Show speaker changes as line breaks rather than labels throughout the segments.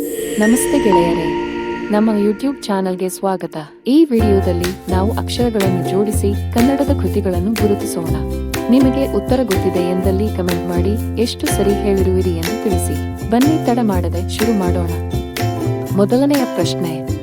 ನಮಸ್ತೆ ಗೆಳೆಯರೇ, ನಮ್ಮ ಯೂಟ್ಯೂಬ್ ಚಾನೆಲ್ಗೆ ಸ್ವಾಗತ. ಈ ವಿಡಿಯೋದಲ್ಲಿ ನಾವು ಅಕ್ಷರಗಳನ್ನು ಜೋಡಿಸಿ ಕನ್ನಡದ ಕೃತಿಗಳನ್ನು ಗುರುತಿಸೋಣ. ನಿಮಗೆ ಉತ್ತರ ಗೊತ್ತಿದೆ ಎಂದಲ್ಲಿ ಕಮೆಂಟ್ ಮಾಡಿ ಎಷ್ಟು ಸರಿ ಹೇಳಿರುವಿರಿ ಎಂದು ತಿಳಿಸಿ. ಬನ್ನಿ ತಡ ಮಾಡದೆ ಶುರು ಮಾಡೋಣ. ಮೊದಲನೆಯ ಪ್ರಶ್ನೆ.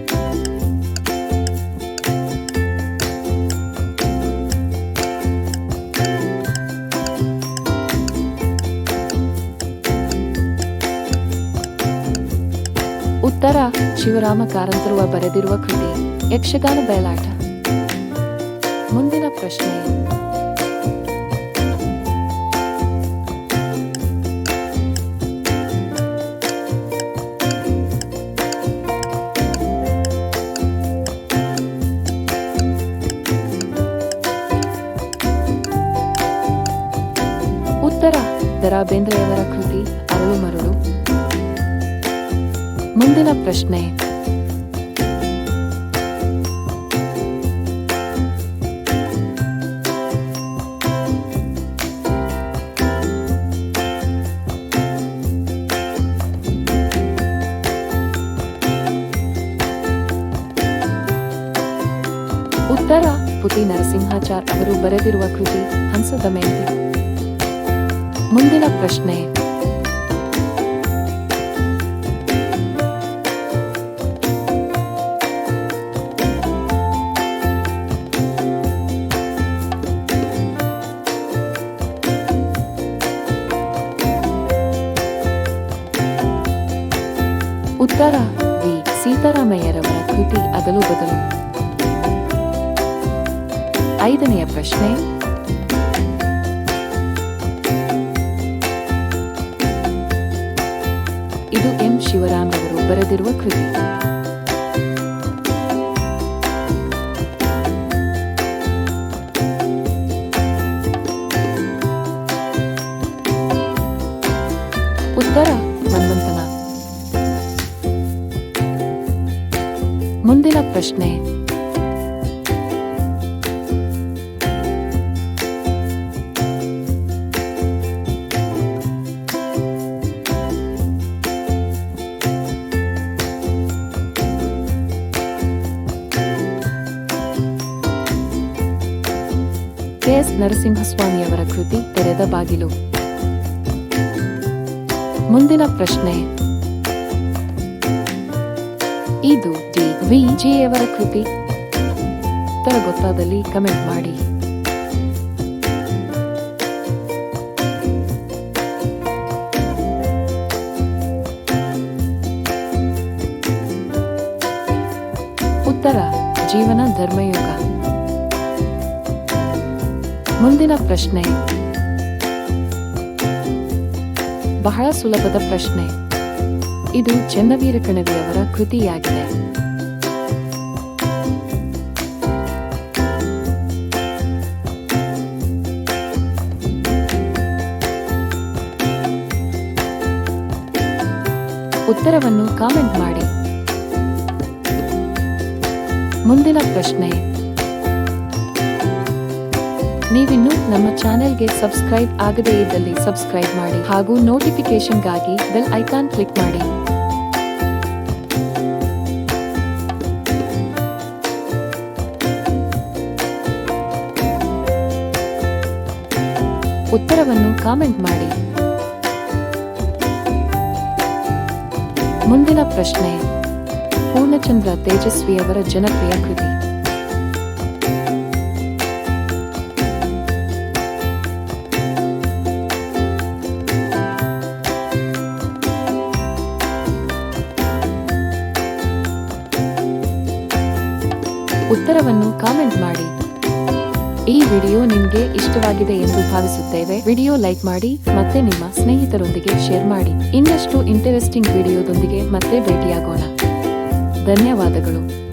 ಉತ್ತರ ಶಿವರಾಮ ಕಾರಂತರುವ ಬರೆದಿರುವ ಕೃತಿ, ಯಕ್ಷಗಾನ ಬಯಲಾಟ. ಮುಂದಿನ ಪ್ರಶ್ನೆ. ಉತ್ತರ ದರಾ ಬೇಂದ್ರೆಯವರ ಕೃತಿ, ಅರಳು ಮರಳು. ಮುಂದಿನ ಪ್ರಶ್ನೆ. ಉತ್ತರ ಪುತಿ ನರಸಿಂಹಾಚಾರ್ ಅವರು ಬರೆದಿರುವ ಕೃತಿ ಹಂಸದ ಮೆಹಂದಿ ಮುಂದಿನ ಪ್ರಶ್ನೆ. ಉತ್ತರ ವಿ. ಸೀತಾರಾಮಯ್ಯರವರ ಕೃತಿ ಅದಲು ಬದಲು. ಐದನೆಯ ಪ್ರಶ್ನೆ. ಇದು ಎಂ. ಶಿವರಾಮ್ ಅವರು ಬರೆದಿರುವ ಕೃತಿ. ಉತ್ತರ ಮನ್ವಂತನ ಮುಂದಿನ ಪ್ರಶ್ನೆ. ಕೆ. ಎಸ್. ನರಸಿಂಹಸ್ವಾಮಿಯವರ ಕೃತಿ ತೆರೆದ ಬಾಗಿಲು. ಮುಂದಿನ ಪ್ರಶ್ನೆ. ಇದು ಡಿ ವಿ ಜಿಯವರ ಕೃತಿ. ಉತ್ತರ ಗೊತ್ತಾದಲ್ಲಿ ಕಮೆಂಟ್ ಮಾಡಿ. ಉತ್ತರ, ಜೀವನ ಧರ್ಮಯುಗ. ಮುಂದಿನ ಪ್ರಶ್ನೆ. ಬಹಳ ಸುಲಭದ ಪ್ರಶ್ನೆ. ಇದು ಚನ್ನವೀರ ಕಣವಿಯವರ ಕೃತಿಯಾಗಿದೆ. ಉತ್ತರವನ್ನು ಕಾಮೆಂಟ್ ಮಾಡಿ. ಮುಂದಿನ ಪ್ರಶ್ನೆ. ನೀವಿನ್ನು ನಮ್ಮ ಚಾನೆಲ್ಗೆ ಸಬ್ಸ್ಕ್ರೈಬ್ ಆಗದೇ ಇದ್ದಲ್ಲಿ ಸಬ್ಸ್ಕ್ರೈಬ್ ಮಾಡಿ ಹಾಗೂ ನೋಟಿಫಿಕೇಶನ್ಗಾಗಿ ಬೆಲ್ ಐಕಾನ್ ಕ್ಲಿಕ್ ಮಾಡಿ. ಉತ್ತರವನ್ನು ಕಾಮೆಂಟ್ ಮಾಡಿ. ಮುಂದಿನ ಪ್ರಶ್ನೆ. ಪೂರ್ಣಚಂದ್ರ ತೇಜಸ್ವಿ ಅವರ ಜನಪ್ರಿಯ ಕೃತಿ. ಉತ್ತರವನ್ನು ಕಾಮೆಂಟ್ ಮಾಡಿ. ಈ ವಿಡಿಯೋ ನಿಮಗೆ ಇಷ್ಟವಾಗಿದೆ ಎಂದು ಭಾವಿಸುತ್ತೇವೆ. ವಿಡಿಯೋ ಲೈಕ್ ಮಾಡಿ ಮತ್ತೆ ನಿಮ್ಮ ಸ್ನೇಹಿತರೊಂದಿಗೆ ಶೇರ್ ಮಾಡಿ. ಇನ್ನಷ್ಟು ಇಂಟರೆಸ್ಟಿಂಗ್ ವಿಡಿಯೋದೊಂದಿಗೆ ಮತ್ತೆ ಭೇಟಿಯಾಗೋಣ. ಧನ್ಯವಾದಗಳು.